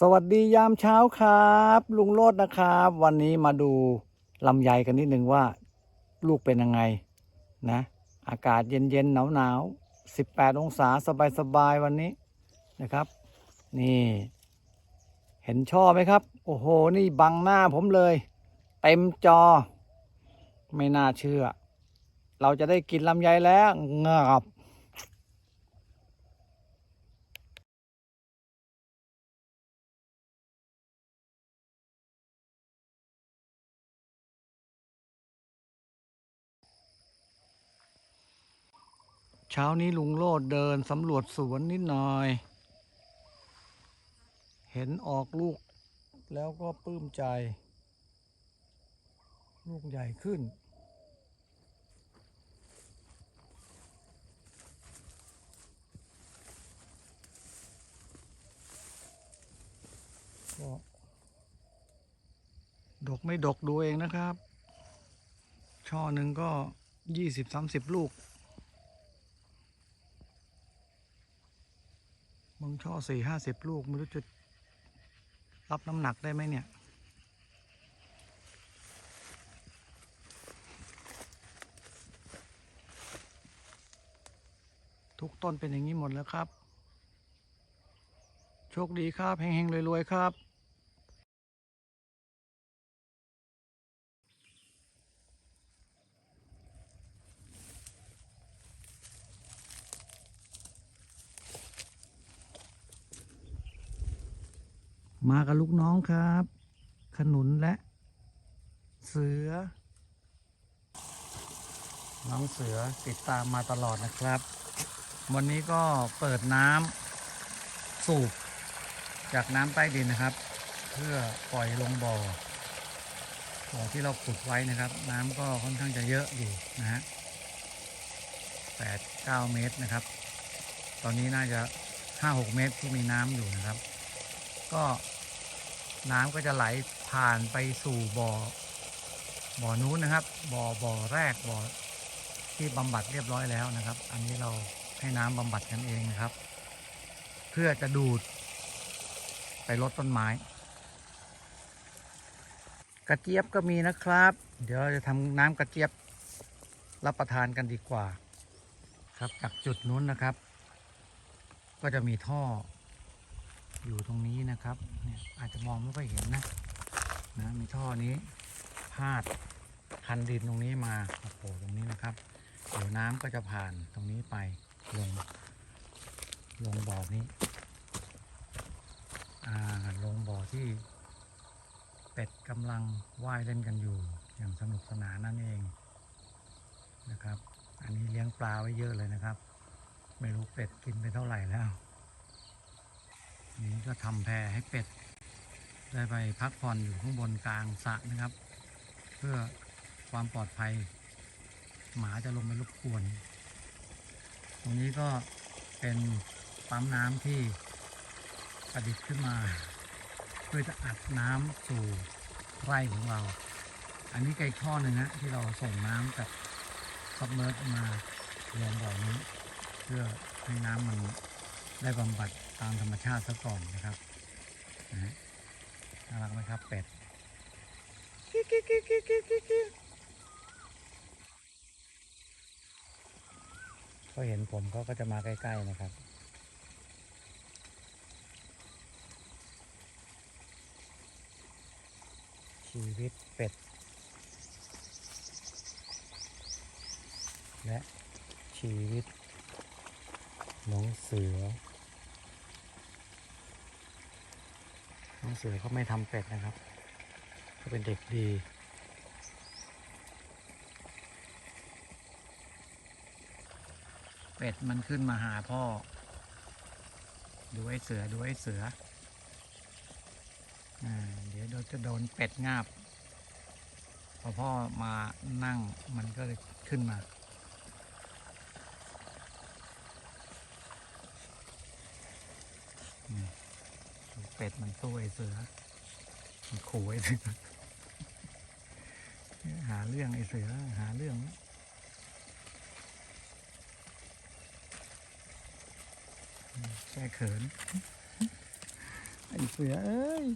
สวัสดียามเช้าครับ ลุงโลดนะครับ วันนี้มาดูลำไยกันนิดนึงว่า ลูกเป็นยังไงนะ อากาศเย็นๆหนาวๆ18องศาสบายๆวันนี้นะครับ นี่ เห็นช่อไหมครับ โอ้โห นี่บังหน้าผมเลย เต็มจอ ไม่น่าเชื่อ เราจะได้กินลำไยแล้วเงอบ เช้านี้ลุงโลดเดินสำรวจสวนนิดหน่อย เห็นออกลูกแล้วก็ปลื้มใจ ลูกใหญ่ขึ้น ก็ดกไม่ดกดูเองนะครับ ช่อหนึ่งก็ยี่สิบสามสิบลูก มึงช่อสี่ห้าสิบลูก ไม่รู้จะรับน้ำหนักได้ไหมเนี่ยทุกต้นเป็นอย่างนี้หมดแล้วครับ โชคดีครับเฮงๆรวยๆครับ มากับลูกน้องครับ ขนุนและเสือ น้องเสือติดตามมาตลอดนะครับ วันนี้ก็เปิดน้ำสูบจากน้ำใต้ดินนะครับ เพื่อปล่อยลงบ่อบ่อที่เราขุดไว้นะครับ น้ำก็ค่อนข้างจะเยอะอยู่นะฮะแปดเก้าเมตรนะครับ ตอนนี้น่าจะห้าหกเมตรที่มีน้ำอยู่นะครับ ก็น้ำก็จะไหลผ่านไปสู่บ่อ บ่อนู้นนะครับ บ่อบ่อแรกบ่อที่บำบัดเรียบร้อยแล้วนะครับ อันนี้เราให้น้ำบำบัดกันเองนะครับ เพื่อจะดูด ไปลดต้นไม้ กระเจี๊ยบก็มีนะครับ เดี๋ยวเราจะทำน้ำกระเจี๊ยบรับประทานกันดีกว่า ครับจากจุดนู้นนะครับ ก็จะมีท่อ อยู่ตรงนี้นะครับเนี่ยอาจจะมองไม่ค่อยเห็นนะนะมีท่อนี้พาดคันดินตรงนี้มาโอ้โหตรงนี้นะครับเดี๋ยวน้ำก็จะผ่านตรงนี้ไปลง ลงบ่อนี้อ่าลงบ่อที่ เป็ดกำลังว่ายเล่นกันอยู่ อย่างสนุกสนานนั่นเองนะครับ อันนี้เลี้ยงปลาไว้เยอะเลยนะครับ ไม่รู้เป็ดกินไปเท่าไหร่แล้ว นี้ก็ทำแพรให้เป็ด ได้ไปพักผ่อนอยู่ข้างบนกลางสระนะครับ เพื่อความปลอดภัย หมาจะลงไปรบกวน ตรงนี้ก็เป็นปั๊มน้ำที่ประดิษฐ์ขึ้นมา เพื่อจะอัดน้ำสู่ไร่ของเรา อันนี้ไก่ช่อหนึ่งฮะที่เราส่งน้ำจากซับเมอร์มาลงบ่อนี้ เพื่อให้น้ำมัน ได้บำบัดตามธรรมชาติซะก่อนนะครับน่ารักไหมครับเป็ดก็เห็นผมเขาก็จะมาใกล้ๆนะครับชีวิตเป็ด และชีวิตน้องเสือ น้องเสือเขาไม่ทำเป็ดนะครับเขาเป็นเด็กดี เป็ดมันขึ้นมาหาพ่อ ดูไอ้เสือดูไอ้เสืออาเดี๋ยวเราจะโดนเป็ดงาบ พอพ่อมานั่งมันก็เลยขึ้นมานี่ เป็ดมันสู้ไอ้เสือ มันขู่ไอ้เสือ หาเรื่องไอ้เสือ หาเรื่องแก้เขิน ไอเสือเอ้ย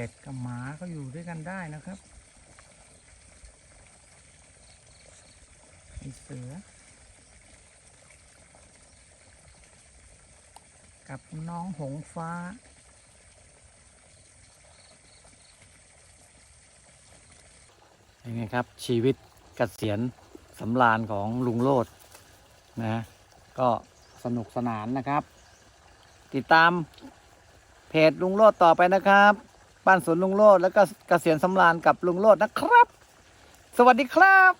เป็ดกับหมาก็อยู่ด้วยกันได้นะครับไอเสือ กับน้องหงฟ้า ยังไงครับ ชีวิตกเกษียณสำราญของลุงโลดนะก็สนุกสนานนะครับ ติดตามเพจลุงโลดต่อไปนะครับ บ้านสวนลุงโลดแล้วก็เกษียณสำราญกับลุงโลดนะครับ สวัสดีครับ